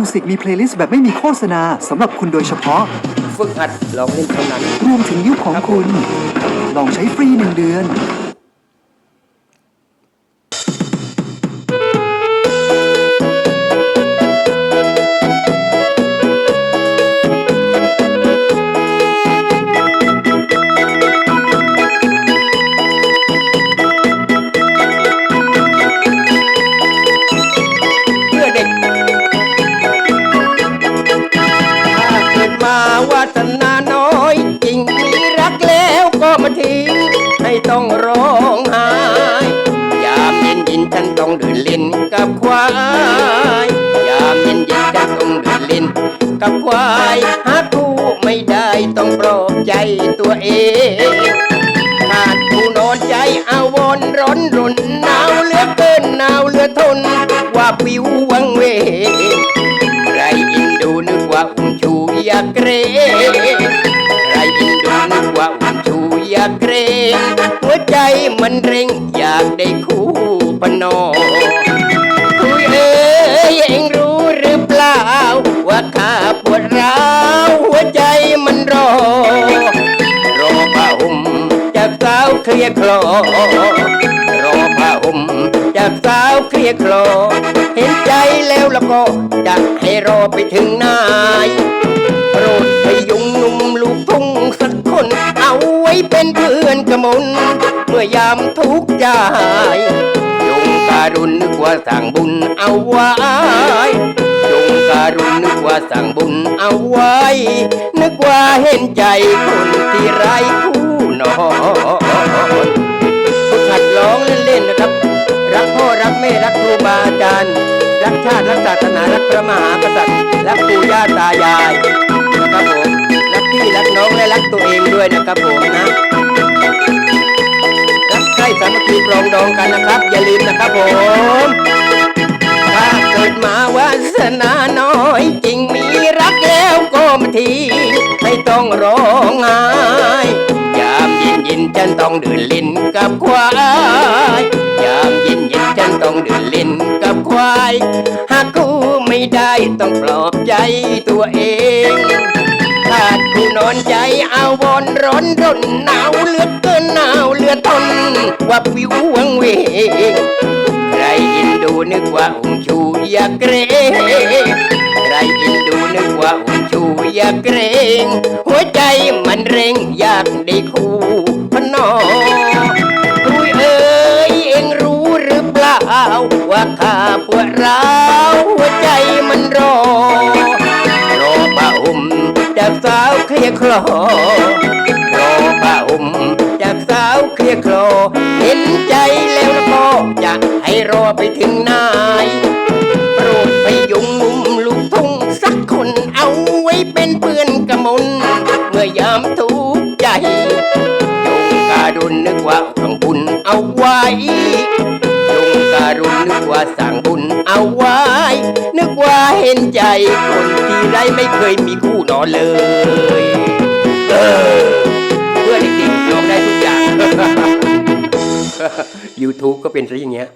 Music มีเพลย์ลิสต์แบบไม่มีโฆษณาสำหรับคุณโดยเฉพาะ ฝึกหัดลองเล่นเท่านั้น รวมถึงยุคของคุณ ลองใช้ฟรีหนึ่งเดือน ต้องร้องไห้ยามเย็นยินฉันต้องเดินเล่นกับควายยามเย็นยินฉันต้องเดินเล่นกับควายหาคู่ไม่ได้ต้องปลอบใจตัวเองขาดผู้นอนใจอาวรร้อนรุนหนาวเหลือเกินหนาวเหลือทนว่าปิววังเวใครอินดูนึกว่าอุ้มชูอยากเกรง มันเร่งอยากได้คู่พนอคุยเอ้ยเองรู้หรือเปล่า ว่าข้าปวดร้าวหัวใจมันรอ รอผ้าห่มจากสาวเคลียคลอ รอผ้าห่มจากสาวเคลียคลอ เห็นใจแล้วแล้วก็จะให้รอไปถึงนโป เป็นเพื่อนกระมนเมื่อยามทุกข์ใจจงการุณนึกว่าสั่งบุญเอาไว้จงการุณนึกว่าสั่งบุญเอาไว้ นึกว่าเห็นใจคนที่ไร้คู่นอนหัดร้องเล่นๆนะครับ รักพ่อรักแม่รักครูบาอาจารย์รักชาติรักศาสนารักพระมหากษัตริย์รักปู่ย่าตายายครับผมรักพี่รักน้อง นะครับผมนะรักใครสามัคคีปรองดองกันนะครับ อย่าลืมนะครับผมถ้าเกิดมาวาสนาน้อยจริงมีรักแล้วก็มาทีไม่ต้องร้องไห้ยามเย็นเย็นฉันต้องเดินเล่นกับควายยามเย็นเย็นฉันต้องเดินเล่นกับควายหากกูไม่ได้ต้องปลอบใจตัวเองขาด นอนใจเอาวอนร้อนรนหนาวเหลือเกินหนาวเหลือทนว่าวิววังเวงใครอินดูนึกว่าอุ้มชูอยากเกรงใครอินดูนึกว่าอุ้มชูอยากเกรง หัวใจมันเร่งอยากได้คู่พนอคุยเอ้ยเอ็งรู้หรือเปล่าว่าข้า เคลียคลอรอผ้าห่มจากสาวเคลียร์คลอเห็นใจแล้วแล้วก็จะให้รอไปถึงไหนโปรดพยุงหนุ่มลูกทุ่งสักคนเอาไว้เป็นเพื่อนกระมนเมื่อยามทุกข์ใจจงการุณนึกว่าทำบุญเอาไว้จงการุณนึกว่าสั่ง เอาไว้ นึกว่าเห็นใจ คนที่ไรไม่เคยมีคู่นอนเลย เออ เพื่อนจริงๆลองได้ทุกอย่าง YouTube ก็เป็นซะอย่างเงี้ย